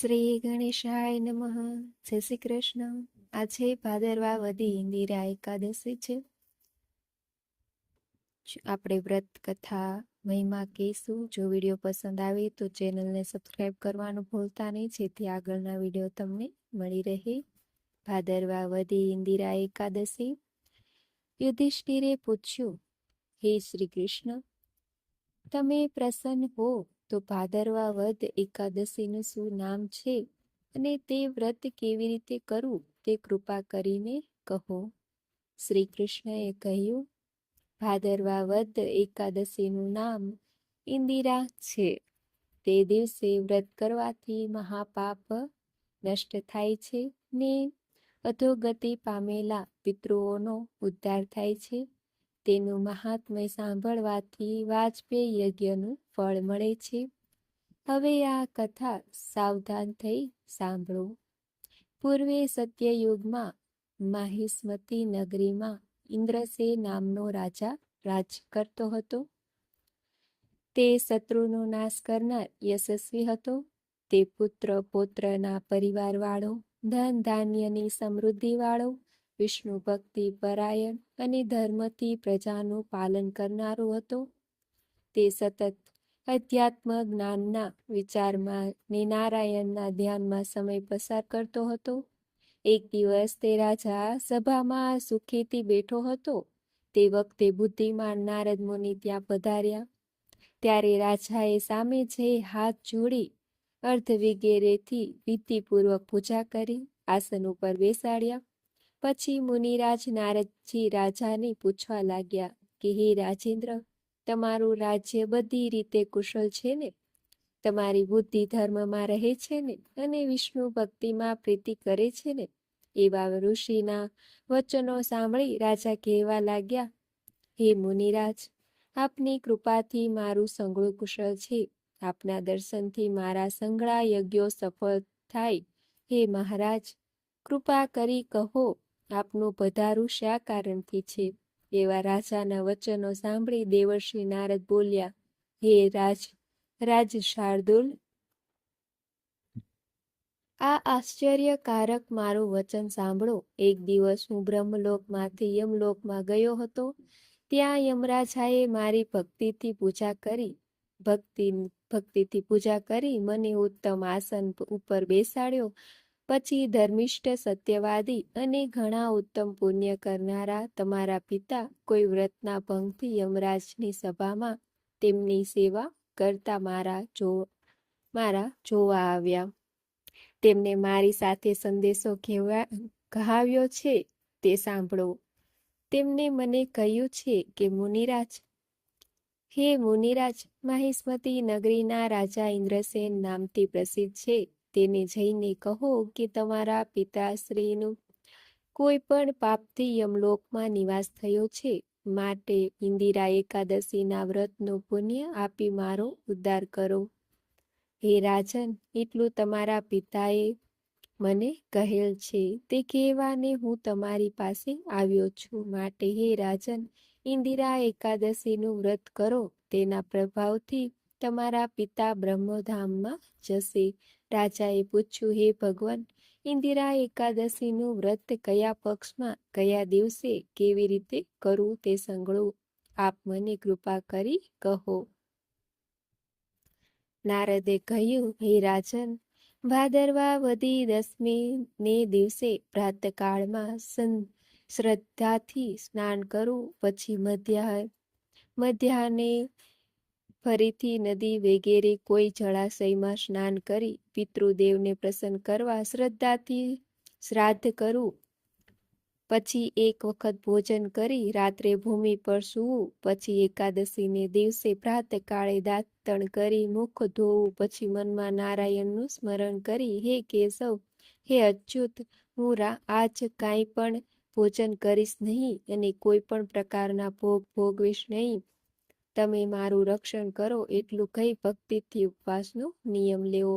શ્રી ગણેશાય નમઃ. જય શ્રી કૃષ્ણ. આજે ભાદરવા વધી ઇન્દિરા એકાદશી છે. આપણે વ્રત, કથા, મહિમા કહીશું, જો વીડિયો પસંદ આવે તો ચેનલને સબસ્ક્રાઈબ કરવાનું ભૂલતા નહીં. જેથી આગળના વીડિયો તમને મળી રહે. ભાદરવા વધી ઇન્દિરા એકાદશી. યુધિષ્ઠિરે પૂછ્યું, હે શ્રી કૃષ્ણ, તમે પ્રસન્ન હો તો ભાદરવા વધ એકાદશીનું શું નામ છે? અને તે વ્રત કેવી રીતે કરવું? તે કૃપા કરીને કહો. શ્રી કૃષ્ણએ કહ્યું, ભાદરવા વધ એકાદશીનું નામ ઇન્દિરા છે. તે દિવસે વ્રત કરવાથી મહાપાપ નષ્ટ થાય છે ને અધોગતિ પામેલા પિતૃઓનો ઉદ્ધાર થાય છે. તેનું મહાત્મ્ય સાંભળવાથી વાજપેયી યજ્ઞનું ફળ મળે છે. હવે આ કથા સાવધાન થઈ સાંભળો. પૂર્વે સત્યયુગમાં માહિસ્મતી નગરીમાં ઇન્દ્રસે નામનો રાજા રાજ કરતો હતો. તે શત્રુનો નાશ કરનાર યશસ્વી હતો. તે પુત્ર પૌત્રના પરિવારવાળો, ધન ધાન્યની સમૃદ્ધિવાળો વિષ્ણુ ભક્તિ, પરાયણ અને ધર્મથી પ્રજાનું પાલન કરનારો હતો. તે સતત અધ્યાત્મ જ્ઞાનના વિચારમાં ને નારાયણના ધ્યાનમાં સમય પસાર કરતો હતો. એક દિવસ તે રાજા સભામાં સુખેથી બેઠો હતો. તે વખતે બુદ્ધિમાન નારદ મુનિ ત્યાં પધાર્યા. ત્યારે રાજાએ સામે જે હાથ જોડી અર્ધ વિગેરેથી વિધિપૂર્વક પૂજા કરી, આસન ઉપર બેસાડ્યા. પછી મુનિરાજ નારદજી રાજાને પૂછવા લાગ્યા કે, હે રાજેન્દ્ર, તમારું રાજ્ય બધી રીતે કુશળ છે ને? તમારી બુદ્ધિ ધર્મમાં રહે છે ને? અને વિષ્ણુ ભક્તિમાં પ્રીતિ કરે છે ને? એવા ઋષિના વચનો સાંભળી રાજા કહેવા લાગ્યા, હે મુનિરાજ, આપની કૃપાથી મારું સંગળું કુશળ છે. આપના દર્શનથી મારા સંગળા યજ્ઞો સફળ થાય. હે મહારાજ, કૃપા કરી કહો આપનું પધારું શા કારણથી છે? એવા રાજાના વચનો સાંભળી દેવર્ષિ નારદ બોલ્યા, હે રાજ રાજ શાર્દુલ, આ આશ્ચર્યકારક મારું વચન સાંભળો. એક દિવસ હું બ્રહ્મલોકમાંથી યમલોકમાં ગયો હતો. ત્યાં યમરાજાએ મારી ભક્તિથી પૂજા કરી. ભક્તિ, ભક્તિથી પૂજા કરી મને ઉત્તમ આસન ઉપર બેસાડ્યો. પછી ધર્મિષ્ઠ, સત્યવાદી અને ઘણા ઉત્તમ પુણ્ય કરનારા તમારા પિતા કોઈ વ્રતના ભંગથી યમરાજની સભામાં તેમની સેવા કરતા મારા જો, મારા જોવા આવ્યા. તેમને મારી સાથે સંદેશો કહેવા કહાવ્યો છે તે સાંભળો. તેમને મને કહ્યું છે કે, મુનિરાજ, હે મુનિરાજ માહિસ્મતી નગરીના રાજા ઇન્દ્રસેન નામથી પ્રસિદ્ધ છે. તેને જઈને કહો કે તમારા પિતાશ્રીનું કોઈ પણ પાપથી યમલોકમાં નિવાસ થયો છે. માટે ઇન્દિરા એકાદશીના વ્રતનું પુણ્ય આપી મારો ઉદ્ધાર કરો. હે રાજન, એટલું તમારા પિતાએ મને કહેલ છે. તે કહેવાને હું તમારી પાસે આવ્યો છું. માટે હે રાજન, ઇન્દિરા એકાદશીનું વ્રત કરો. તેના પ્રભાવથી તમારા પિતા બ્રહ્મધામમાં જશે. રાજાએ પૂછ્યું, હે ભગવાન, ઇન્દિરા એકાદશીનું વ્રત કયા પક્ષમાં, કયા દિવસે, કેવી રીતે કરવું તે સંગળું આપ મને કૃપા કરી કહો. નારદે કહ્યું, હે રાજન, ભાદરવા વધી દસમી ને દિવસે પ્રાતકાળમાં શ્રદ્ધાથી સ્નાન કરવું પછી મધ્યાહ મધ્યાહને ફરીથી નદી વગેરે કોઈ જળાશયમાં સ્નાન કરી પિતૃદેવને પ્રસન્ન કરવા શ્રદ્ધાથી શ્રાદ્ધ કરવું પછી એક વખત ભોજન કરી રાત્રે ભૂમિ પર સૂવું. પછી એકાદશીને દિવસે પ્રાતકાળે દાંતણ કરી મુખ ધોવું. પછી મનમાં નારાયણનું સ્મરણ કરી, હે કેશવ, હે અચ્યુત, હું રા, આજ કાંઈ પણ ભોજન કરીશ નહીં અને કોઈ પણ પ્રકારના ભોગ ભોગવીશ નહીં. તમે મારું રક્ષણ કરો એટલું કહી ભક્તિથી ઉપવાસનો નિયમ લેવો.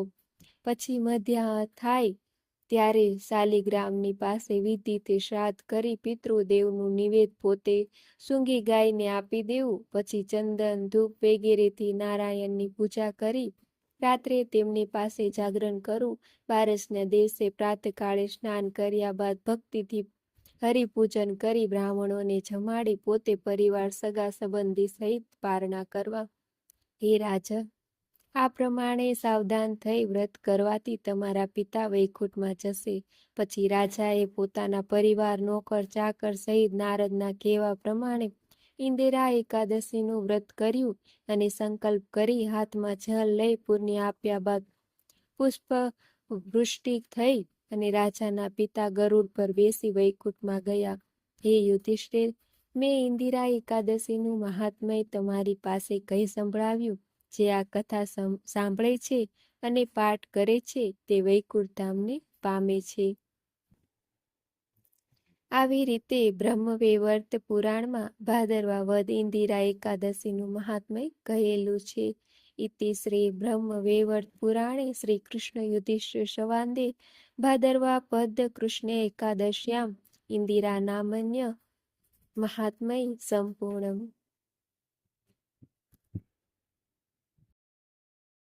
પછી મધ્યાહ થાય ત્યારે શાલિગ્રામની પાસે વિધિથી શ્રાદ્ધ કરી પિતૃદેવનું નિવેદ પોતે સૂંઘી ગાયને આપી દેવું. પછી ચંદન, ધૂપ વગેરેથી નારાયણની પૂજા કરી રાત્રે તેમની પાસે જાગરણ કરું. બારસના દિવસે પ્રાતકાળે સ્નાન કર્યા બાદ ભક્તિથી હરિપૂજન કરી બ્રાહ્મણોને જમાડી પોતે પરિવાર સગા સંબંધી સહિત પારણા કરવા. હે રાજા, આ પ્રમાણે સાવધાન થઈ વ્રત કરવાથી તમારા પિતા વૈકુંઠમાં જશે. પછી રાજાએ પોતાના પરિવાર, નોકર, ચાકર સહિત નારદના કહેવા પ્રમાણે ઇન્દિરા એકાદશીનું વ્રત કર્યું અને સંકલ્પ કરી હાથમાં જલ લઈ પુણ્ય આપ્યા બાદ પુષ્પ વૃષ્ટિ થઈ અને રાજાના પિતા ગરુડ પર બેસી વૈકુંઠમાં ગયા. હે યુધિષ્ઠિર, મેં ઇન્દિરા એકાદશીનું મહાત્મય તમારી પાસે કહી સંભળાવ્યું? જે આ કથા સાંભળે છે અને પાઠ કરે છે તે વૈકુંઠધામને પામે છે. આવી રીતે બ્રહ્મવૈવર્ત પુરાણમાં ભાદરવા વદ ઇન્દિરા એકાદશીનું મહાત્મય કહેલું છે. ઇતિ શ્રી બ્રહ્મવૈવર્ત પુરાણે શ્રી કૃષ્ણ યુધિષ્ઠિર સંવાદે ભાદરવા પદ કૃષ્ણ એકાદશ્યામ ઇન્દિરા નામન્ય મહાત્મય સંપૂર્ણ.